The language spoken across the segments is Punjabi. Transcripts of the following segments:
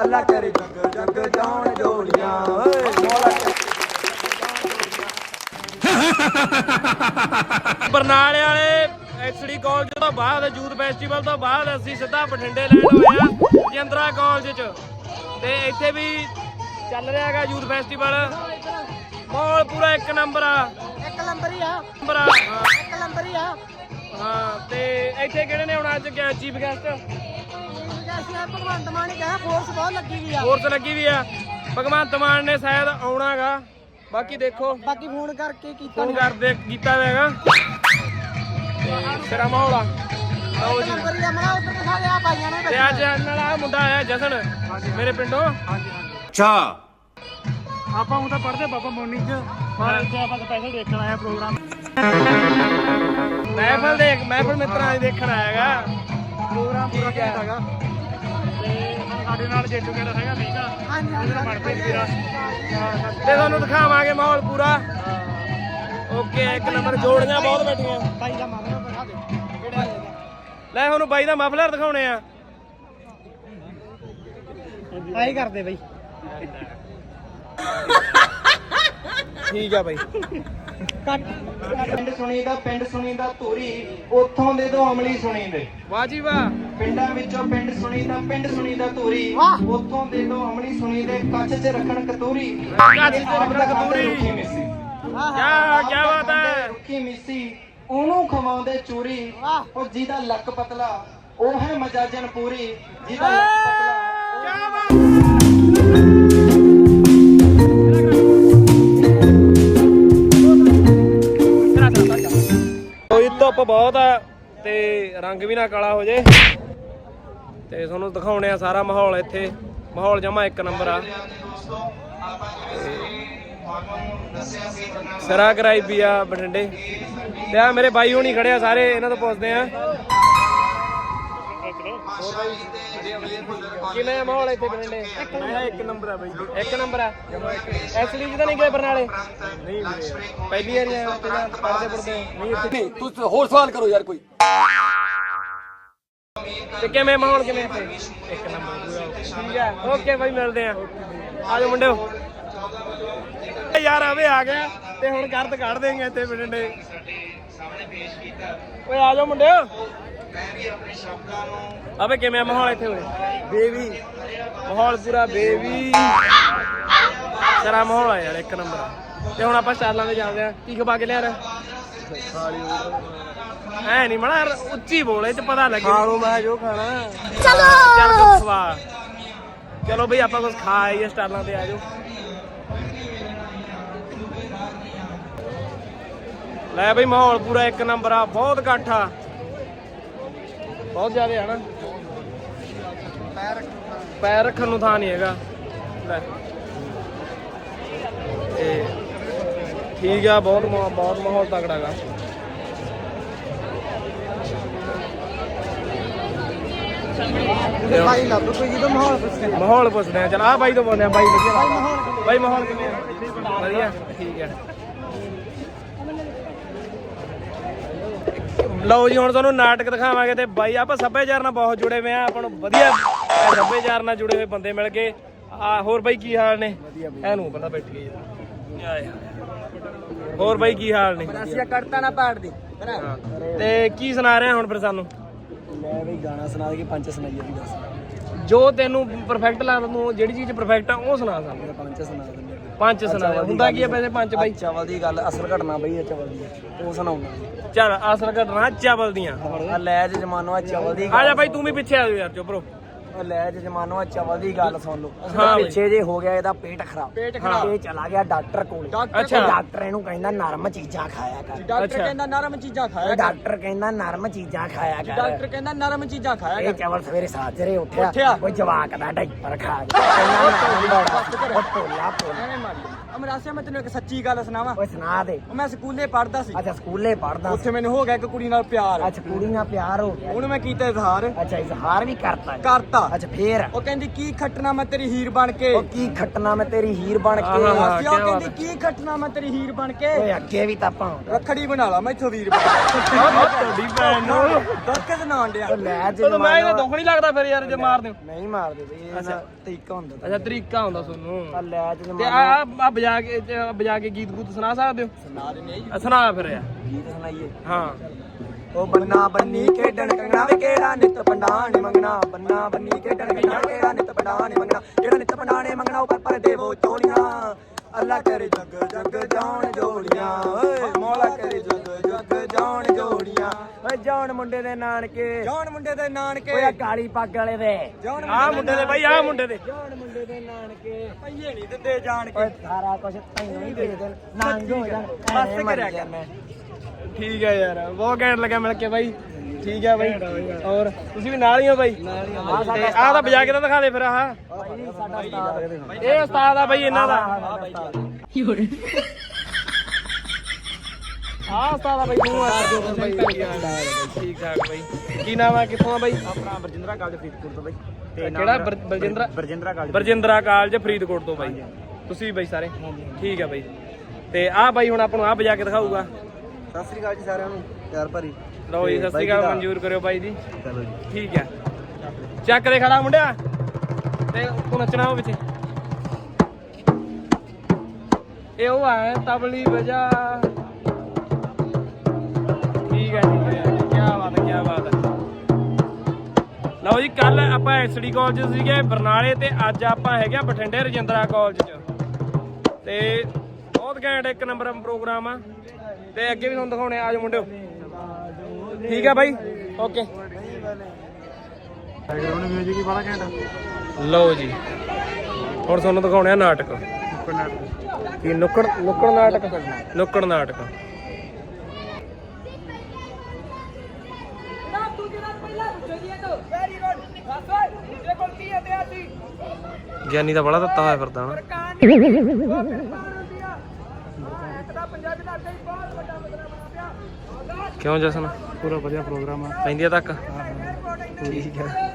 ਅੱਲਾ ਕਰੇ ਜੱਗ ਜੱਗ ਜਾਣ ਜੋੜੀਆਂ। ਓਏ ਮੌਲਾ ਕਰੇ ਬਰਨਾਲੇ ਵਾਲੇ ਐਕਸਡੀ ਕਾਲਜ ਤੋਂ ਬਾਅਦ ਯੂਥ ਫੈਸਟੀਵਲ ਤੋਂ ਬਾਅਦ ਅਸੀਂ ਸਿੱਧਾ ਬਠਿੰਡੇ ਲੈਣ ਹੋਏ ਆ ਜਿੰਦਰਾ ਕਾਲਜ ਚ। ਤੇ ਇੱਥੇ ਵੀ ਚੱਲ ਰਿਹਾ ਹੈਗਾ ਯੂਥ ਫੈਸਟੀਵਲ ਮਾਹੌਲ ਪੂਰਾ ਇੱਕ ਨੰਬਰ ਆ। ਇੱਕ ਨੰਬਰ ਹੀ ਆ। ਨੰਬਰ ਆ। ਇੱਕ ਨੰਬਰ ਹੀ ਆ। ਹਾਂ ਤੇ ਇੱਥੇ ਕਿਹੜੇ ਨੇ ਹੁਣ ਅੱਜ? ਗਿਆ ਚੀਫ ਗੈਸਟ ਭਗਵੰਤ ਮਾਨ ਨੇ ਕਿਹਾ ਫੋਰਸ ਬਹੁਤ ਲੱਗੀ ਵੀ ਆ। ਫੋਰਸ ਲੱਗੀ ਵੀ ਆ। ਭਗਵੰਤ ਮਾਨ ਨੇ ਸ਼ਾਇਦ ਆਉਣਾਗਾ। ਬਾਕੀ ਦੇਖੋ। ਬਾਕੀ ਫੋਨ ਕਰਕੇ ਕੀਤਾ ਫੋਨ ਕਰਦੇ ਕੀਤਾ ਹੋਇਆਗਾ ਤੇਰਾ ਮਾਹੌਲ ਆ। ਲਓ ਜੀ। ਨੰਬਰ ਮਨਾ ਉੱਧਰ ਦਿਖਾ ਦੇ ਆ ਭਾਈਆਂ ਨੇ ਤੇ ਅੱਜ ਨਾਲ ਆ ਮੁੰਡਾ ਆਇਆ ਜਸਨ ਮੇਰੇ ਪਿੰਡੋਂ। ਆਪਾਂ ਉਹ ਤਾਂ ਪੜਦੇ ਬਾਬਾ ਮੋਰਨਿੰਗ ਚ। ਪਰ ਇੱਥੇ ਆਪਾਂ ਸਪੈਸ਼ਲ ਦੇਖਣ ਆਇਆ ਪ੍ਰੋਗਰਾਮ। ਮਹਿਫਲ ਦੇਖ ਮਹਿਫਲ ਮਿੱਤਰਾਂ ਦੀ ਦੇਖਣ ਆਇਆਗਾ ਪ੍ਰੋਗਰਾਮ ਪੂਰਾ ਹੈਗਾ। ਤੇ ਹੁਣ ਸਾਡੇ ਨਾਲ ਜੇਟੂ ਕਿਹੜਾ ਹੈਗਾ ਠੀਕ ਆ? ਹਾਂਜੀ ਹਾਂਜੀ ਮਨਪ੍ਰੀਤ ਵੀਰਾ ਤੇ ਤੁਹਾਨੂੰ ਦਿਖਾਵਾਂਗੇ ਮਾਹੌਲ ਪੂਰਾ। ਓਕੇ ਇੱਕ ਨੰਬਰ ਜੋੜੀਆਂ ਬਹੁਤ ਬੈਠੀਆਂ। ਭਾਈ ਦਾ ਮਾਮਲਾ ਦਿਖਾ ਦੇ। ਕਿਹੜਾ ਲੈ ਤੁਹਾਨੂੰ ਬਾਈ ਦਾ ਮਫਲਰ ਦਿਖਾਉਣੇ ਆ। ਆਈ ਕਰਦੇ ਬਈ। ਠੀਕ ਆ ਬਾਈ। ਪਿੰਡ ਸੁਣੀਦਾ ਪਿੰਡ ਸੁਣੀਦਾ ਧੂਰੀ ਉੱਥੋਂ ਦੇ ਦੋ ਅਮਲੀ ਸੁਣੀਦੇ। ਵਾਹ ਜੀ ਵਾਹ। ਪਿੰਡਾਂ ਵਿੱਚੋਂ ਪਿੰਡ ਸੁਣੀਦਾ ਪਿੰਡ ਸੁਣੀਦਾ ਧੂਰੀ। ਉੱਥੋਂ ਦੇ ਦੋ ਅਮਲੀ ਸੁਣੀਦੇ ਕੱਚ 'ਚ ਰੱਖਣ ਕਤੂਰੀ। ਕੱਚ 'ਚ ਰੱਖਣ ਕਤੂਰੀ। ਕਿਆ ਕਿਆ ਬਾਤ ਹੈ ਰੁੱਖੀ ਮਿੱਸੀ ਉਹਨੂੰ ਖਵਾਉਂਦੇ ਚੂਰੀ। ਉਹ ਜਿਹਦਾ ਲੱਕ ਪਤਲਾ ਉਹ ਹੈ ਮਜਾਜਨ ਪੂਰੀ। ਜਿਹਦਾ ਲੱਕ ਪਤਲਾ ਕਿਆ ਬਾਤ। ਧੁੱਪ ਬਹੁਤ ਆ ਤੇ ਰੰਗ ਵੀ ਨਾ ਕਾਲਾ ਹੋ ਜੇ। ਤੇ ਤੁਹਾਨੂੰ ਦਿਖਾਉਣੇ ਆ ਸਾਰਾ ਮਾਹੌਲ ਇੱਥੇ। ਮਾਹੌਲ ਜਮਾ ਇੱਕ ਨੰਬਰ ਆ। ਸਰਾ ਕਰਾਈ ਵੀ ਆ ਬਠਿੰਡੇ। ਤੇ ਆ ਮੇਰੇ ਬਾਈ ਹੋਣੀ ਖੜੇ ਆ ਸਾਰੇ, ਇਹਨਾਂ ਤੋਂ ਪੁੱਛਦੇ ਆ। ਕਿਵੇਂ ਮਾਹੌਲ ਇੱਥੇ ਬਠਿੰਡੇ ਇੱਕ ਨੰਬਰ ਆ ਬਾਈ ਇੱਕ ਨੰਬਰ ਆ? ਐਕਚੁਅਲੀ ਜਿਹਦਾ ਨਹੀਂ ਗਏ ਬਰਨਾਲੇ? ਨਹੀਂ ਪਹਿਲੀ ਵਾਰੀ ਆਏ ਉੱਥੇ ਜਾਂ ਪੜਦੇ ਪੜਦੇ ਨਹੀਂ ਇੱਥੇ ਤੂੰ ਹੋਰ ਸਵਾਲ ਕਰੋ ਯਾਰ ਕੋਈ। ਤੇ ਕਿਵੇਂ ਮਾਹੌਲ ਕਿਵੇਂ ਇੱਥੇ? ਇੱਕ ਨੰਬਰ ਠੀਕ ਹੈ। ਓਕੇ ਬਾਈ ਮਿਲਦੇ ਆ ਆਜੋ ਮੁੰਡਿਓ। ਇਹ ਯਾਰ ਆਵੇ ਆ ਗਿਆ ਤੇ ਹੁਣ ਗਰਦ ਕੱਢ ਦੇਂਗੇ ਇੱਥੇ ਬਠਿੰਡੇ ਓਏ ਆਜੋ ਮੁੰਡਿਓ। ਅਬੇ ਕਿਵੇਂ ਆ ਮਾਹੌਲ ਇੱਥੇ ਹੋਏ ਬੇਬੀ ਮਾਹੌਲ ਪੂਰਾ ਬੇਬੀ ਤੇਰਾ ਮਾਹੌਲ ਆ ਯਾਰ ਇੱਕ ਨੰਬਰ ਤੇ ਹੁਣ ਆਪਾਂ ਸਟਾਲਾਂ ਤੇ ਜਾਂਦੇ ਆ। ਕੀ ਖਵਾ ਕੇ ਲਿਆ ਰ ਐ ਨਹੀਂ ਮਣਾ ਉੱਚੀ ਬੋਲ ਇਹ ਚ ਪਤਾ ਲੱਗੇ। ਖਾ ਲੋ ਮੈਂ ਜੋ ਖਾਣਾ। ਚਲੋ। ਚੱਲ ਕੁਛ ਖਵਾ। ਚਲੋ ਬਈ ਆਪਾਂ ਕੁਝ ਖਾ ਆਈਏ ਸਟਾਲਾਂ ਤੇ ਆ ਜਾਓ। ਲੈ ਬਈ ਮਾਹੌਲ ਪੂਰਾ ਇੱਕ ਨੰਬਰ ਆ ਬਹੁਤ ਇਕੱਠ ਆ। ਬਹੁਤ ਜ਼ਿਆਦਾ ਆ ਨਾ। ਪੈਰ ਰੱਖਣ ਨੂੰ ਥਾਂ ਨਹੀਂ ਹੈਗਾ। ਲੈ। ਤੇ ਠੀਕ ਆ ਬਹੁਤ ਬਹੁਤ ਮਾਹੌਲ ਤਕੜਾ ਗਾ ਭਾਈ ਲੱਭ ਕੋਈ ਜਦੋਂ ਮਾਹੌਲ ਪੁੱਛਦੇ ਮਾਹੌਲ ਪੁੱਛਦੇ ਆ। ਚਲ ਆ ਬਾਈ ਤੋਂ ਬੋਲਦੇ ਆ। ਬਾਈ ਵਧੀਆ। ਬਾਈ ਮਾਹੌਲ ਕਿਵੇਂ ਆ? ਵਧੀਆ। ਠੀਕ ਆ। ਲਓ ਜੀ ਹੁਣ ਤੁਹਾਨੂੰ ਨਾਟਕ ਦਿਖਾਵਾਂਗੇ ਤੇ ਬਾਈ ਆਪਾਂ ਸੱਭਿਆਚਾਰ ਨਾਲ ਬਹੁਤ ਜੁੜੇ ਹੋਏ ਆ ਆਪਾਂ ਨੂੰ ਵਧੀਆ ਸੱਭਿਆਚਾਰ ਨਾਲ ਜੁੜੇ ਹੋਏ ਬੰਦੇ ਮਿਲ ਗਏ। ਆ ਹੋਰ ਬਾਈ ਕੀ ਹਾਲ ਨੇ? ਇਹਨੂੰ ਪਹਿਲਾਂ ਬੈਠੀਏ ਆਏ। ਹੋਰ ਬਾਈ ਕੀ ਹਾਲ ਨੇ? ਅਸੀਂ ਕੱਟਤਾ ਨਾ ਪਾੜ ਦੀ। ਤੇ ਕੀ ਸੁਣਾ ਰਹੇ ਹੁਣ ਫਿਰ ਸਾਨੂੰ? ਮੈਂ ਬਈ ਗਾਣਾ ਸੁਣਾ ਦੇ ਕੇ ਪੰਜ ਸੁਣਾਈਏ ਵੀ ਦੱਸ। ਜੋ ਤੈਨੂੰ ਪਰਫੈਕਟ ਲੱਗਦਾ ਤੂੰ ਜਿਹੜੀ ਚੀਜ਼ ਪਰਫੈਕਟ ਆ ਉਹ ਸੁਣਾ ਸਾਨੂੰ। ਪੰਜ ਸੁਣਾ ਦਿੰਦੇ। ਪੰਜ ਸੁਣਾ ਦੇ। ਹੁੰਦਾ ਕੀ ਆ ਵੈਸੇ ਪੰਜ ਬਾਈ? ਚਵਲ ਦੀ ਗੱਲ ਅਸਲ ਘਟਨਾ ਬਈ ਚਵਲ ਦੀ ਉਹ ਸੁਣਾਉਣਾ ਚੱਲ ਅਸਲ ਘਟਨਾ ਚਾਵਲ ਦੀਆਂ। ਆ ਲੈ ਜ ਜਮਾਨੋ ਆ ਚਵਲ ਦੀ ਆ ਜਾ ਬਾਈ ਤੂੰ ਵੀ ਪਿੱਛੇ ਆ ਜਾ ਯਾਰ ਚੁੱਪ ਉਹ ਲੈ ਜ ਜਮਾਨੋ ਆ ਚਵਲ ਦੀ ਗੱਲ ਸੁਣ ਲਓ। ਹਾਂ ਬਈ। ਪਿੱਛੇ ਜੇ ਹੋ ਗਿਆ ਇਹਦਾ ਪੇਟ ਖਰਾਬ। ਪੇਟ ਖਰਾਬ। ਇਹ ਚਲਾ ਗਿਆ ਡਾਕਟਰ ਕੋਲ। ਅੱਛਾ। ਡਾਕਟਰ ਇਹਨੂੰ ਕਹਿੰਦਾ ਨਰਮ ਚੀਜ਼ਾਂ ਖਾਇਆ ਕਰ। ਡਾਕਟਰ ਕਹਿੰਦਾ ਨਰਮ ਚੀਜ਼ਾਂ ਖਾਇਆ ਡਾਕਟਰ ਕਹਿੰਦਾ ਨਰਮ ਚੀਜ਼ਾਂ ਖਾਇਆ ਕਰ। ਡਾਕਟਰ ਕਹਿੰਦਾ ਨਰਮ ਚੀਜ਼ਾਂ ਖਾਇਆ ਕਰ। ਇਹ ਚਵਲ ਸਵੇਰੇ ਸਾਜਰੇ ਉੱਠਿਆ। ਕੋਈ ਜਵਾਕ ਦਾ ਡਾਈਪਰ ਖਾ ਗਿਆ। ਕਹਿੰਦਾ ਨਰਮ ਬੜਾ ਉਹ ਪੋਲਾ ਪੋਲਾ ਅਮਰਾਸਿਆ ਮੈਂ ਤੈਨੂੰ ਇੱਕ ਸੱਚੀ ਗੱਲ ਸੁਣਾਵਾਂ ਓਏ ਸੁਣਾ ਦੇ। ਮੈਂ ਸਕੂਲੇ ਪੜ੍ਹਦਾ ਸੀ। ਅੱਛਾ ਸਕੂਲੇ ਪੜਦਾ ਉੱਥੇ ਮੈਨੂੰ ਹੋ ਗਿਆ ਇੱਕ ਕੁੜੀ ਨਾਲ ਪਿਆਰ। ਅੱਛਾ ਕੁੜੀ ਨਾਲ ਪਿਆਰ ਹੋ ਗਿਆ। ਉਹਨੂੰ ਮੈਂ ਕੀਤਾ ਇਜ਼ਹਾਰ। ਅੱਛਾ ਇਜ਼ਹਾਰ ਵੀ ਕਰਤਾ। ਕਰਤਾ। ਅੱਛਾ ਫੇਰ? ਉਹ ਕਹਿੰਦੀ ਕੀ ਖੱਟਣਾ ਮੈਂ ਤੇਰੀ ਹੀਰ ਬਣ ਕੇ? ਉਹ ਕੀ ਖੱਟਣਾ ਮੈਂ ਤੇਰੀ ਹੀਰ ਬਣ ਕੇ? ਆਹਾ। ਅਮਰਾਸਿਆ ਉਹ ਕਹਿੰਦੀ ਕੀ ਖੱਟਣਾ ਮੈਂ ਤੇਰੀ ਹੀਰ ਬਣ ਕੇ? ਓਏ ਅੱਗੇ ਵੀ ਤਾਂ ਆਪਾਂ ਰੱਖੜੀ ਬਣਾ ਲਾ ਮੈਂ ਇੱਥੋਂ ਵੀਰ ਬਣ ਕੇ। ਤੁਹਾਡੀ ਭੈਣ ਨੂੰ। ਦੱਕ ਸੁਣਾਉਣ ਡਿਆ ਉਹ ਲੈ ਜੇ ਉਹ ਮੈਂ ਇਹਦਾ ਦੁੱਖ ਨਹੀਂ ਲੱਗਦਾ ਫਿਰ ਯਾਰ ਜੇ ਮਾਰ ਦਿਓ। ਨਹੀਂ ਮਾਰਦੇ ਬਈ ਇਹ ਨਾ ਤਰੀਕਾ ਹੁੰਦਾ ਅੱਛਾ ਤਰੀਕਾ। ਹੁੰਦਾ ਤੁਹਾਨੂੰ ਆ ਲੈ ਜੇ ਤੇ ਆ ਆ ਬਜਾ ਕੇ ਆਹ ਬਜਾ ਕੇ ਗੀਤ ਗੂਤ ਸੁਣਾ ਸਕਦੇ ਹੋ? ਸੁਣਾ ਦਿੰਦੇ ਆ, ਸੁਣਾ ਫਿਰ ਯਾਰ। ਗੀਤ ਸੁਣਾਈਏ। ਹਾਂ। ਉਹ ਬੰਨਾ ਬੰਨੀ ਖੇਡਣ ਕੰਗਣਾ ਵੇ ਕਿਹੜਾ ਨਿਤ ਪੰਡਾਣੇ ਮੰਗਣਾ? ਬੰਨਾ ਬੰਨੀ ਖੇਡਣ ਕੰਗਣਾ ਕਿਹੜਾ ਨਿਤ ਪੰਡਾਣੇ ਮੰਗਣਾ? ਕਿਹੜਾ ਨਿਤ ਪੰਡਾਣੇ ਮੰਗਣਾ ਉੱਪਰ ਪਰ ਦੇਵੋ ਚੋਲੀਆਂ। ਅੱਲਾ ਕਰੇ ਜਗ ਜਗ ਜਾਣ ਜੋੜੀਆਂ। ਓਏ ਮੌਲਾ ਕਰੇ ਜਗ ਜਗ ਜਾਣ ਜੋੜੀਆਂ। ਓਏ ਜਾਣ ਮੁੰਡੇ ਦੇ ਨਾਨਕੇ। ਜੌਨ ਮੁੰਡੇ ਦੇ ਨਾਨਕੇ। ਓਏ ਆਹ ਕਾਲੀ ਪੱਗ ਵਾਲੇ ਦੇ। ਜੌਨ ਆ ਮੁੰਡੇ ਦੇ ਬਾਈ ਆ ਮੁੰਡੇ ਦੇ। ਜਾਣ ਮੁੰਡੇ ਦੇ ਨਾਨਕੇ। ਪਈਏ ਨਹੀਂ ਦਿੰਦੇ ਜਾਣ ਕੇ। ਓਏ ਸਾਰਾ ਕੁਝ ਤੈਨੂੰ ਹੀ ਦੇ ਦੇਣ। ਨੰਗ ਹੋ ਜਾਣ ਬਸ ਐਵੇਂ ਮਰ ਕਰਿਆ ਕਰ। ਜਾਣਾ। ਠੀਕ ਹੈ ਯਾਰ ਬਹੁਤ ਘੈਂਟ ਲੱਗਾ ਮਿਲ ਕੇ ਬਾਈ। ਠੀਕ ਹੈ ਬਾਈ ਔਰ ਤੁਸੀਂ ਵੀ ਨਾਲ ਹੀ ਹੋ ਬਾਈ? ਤੇ ਆਹ ਤਾਂ ਬਜਾ ਕੇ ਤਾਂ ਦਿਖਾ ਦੇ ਫਿਰ ਆਹ। ਸਾਡਾ ਉਸਤਾਦ ਇਹ ਉਸਤਾਦ ਆ ਬਾਈ ਇਹਨਾਂ ਦਾ। ਆਹ ਉਸਤਾਦ ਆ ਬਾਈ ਤੂੰ ਆ। ਬਾਈ ਠੀਕ ਠਾਕ ਬਾਈ। ਕੀ ਨਾਮ ਆ ਕਿੱਥੋਂ ਆ ਬਾਈ? ਆਪਣਾ ਬਰਜਿੰਦਰਾ ਕਾਲਜ ਫਰੀਦਕੋਟ ਤੋਂ ਬਈ। ਕਿਹੜਾ ਬਰ- ਬਲਜਿੰਦਰਾ ਬਰਜਿੰਦਰਾ ਕਾਲਜ। ਬਰਜਿੰਦਰਾ ਕਾਲਜ ਫਰੀਦਕੋਟ ਤੋਂ ਬਾਈ। ਤੁਸੀਂ ਵੀ ਬਾਈ ਸਾਰੇ? ਠੀਕ ਹੈ ਬਾਈ। ਤੇ ਆਹ ਬਾਈ ਹੁਣ ਆਪਾਂ ਨੂੰ ਆਹ ਬਜਾ ਕੇ ਦਿਖਾਊਗਾ। ਸਤਿ ਸ੍ਰੀ ਅਕਾਲ ਜੀ ਸਾਰਿਆਂ ਨੂੰ ਪਿਆਰ ਭਰੀ। ਲਓ ਜੀ ਸਤਿ ਸ਼੍ਰੀ ਅਕਾਲ ਮਨਜ਼ੂਰ ਕਰਿਓ ਬਾਈ ਜੀ। ਚਲੋ ਜੀ। ਠੀਕ ਹੈ ਚੱਕ ਦੇ ਖੜਾ ਮੁੰਡਿਆ। ਤੇ ਤੂੰ ਨੱਚਣਾ ਉਹ ਵਿੱਚ ਇਹ ਉਹ ਆ ਤਬਲੀ ਵਜਾ। ਠੀਕ ਹੈ ਠੀਕ ਹੈ ਕੀ ਬਾਤ ਹੈ ਕੀ ਬਾਤ। ਹੈ ਲਓ ਜੀ ਕੱਲ ਆਪਾਂ ਐਸਡੀ ਕਾਲਜ ਸੀਗੇ ਬਰਨਾਲੇ ਤੇ ਅੱਜ ਆਪਾਂ ਹੈਗੇ ਆ ਬਠਿੰਡੇ ਰਜਿੰਦਰਾ ਕਾਲਜ ਚ। ਤੇ ਬਹੁਤ ਘੈਂਟ ਇੱਕ ਨੰਬਰ ਪ੍ਰੋਗਰਾਮ ਆ। ਤੇ ਅੱਗੇ ਵੀ ਤੁਹਾਨੂੰ ਦਿਖਾਉਣੇ ਆ ਆਜੋ ਮੁੰਡਿਓ। ਠੀਕ ਹੈ ਬਾਈ? ਓਕੇ। ਬੈਕਗ੍ਰਾਉਂਡ ਮਿਊਜ਼ਿਕ ਹੀ ਬੜਾ ਘੈਂਟ ਲਓ ਜੀ। ਹੁਣ ਤੁਹਾਨੂੰ ਦਿਖਾਉਣੇ ਆ ਨਾਟਕ। ਕੀ ਨੁੱਕੜ ਨੁੱਕੜ ਨਾਟਕ? ਨੁੱਕੜ ਨਾਟਕ। ਗਿਆਨੀ ਦਾ ਬੜਾ ਦਿੱਤਾ ਹੋਇਆ ਫਿਰਦਾ ਨਾ ਕਿਉਂ ਜਸਨ? ਪੂਰਾ ਵਧੀਆ ਪ੍ਰੋਗਰਾਮ ਆ। ਪੈਂਦੀ ਆ ਤੱਕ? ਠੀਕ ਹੈ।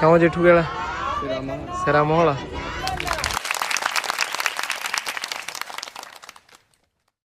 ਕਿਉਂ ਜੇਠੂ ਵਾਲਾ? ਸਿਰਾ ਮਾਹੌਲ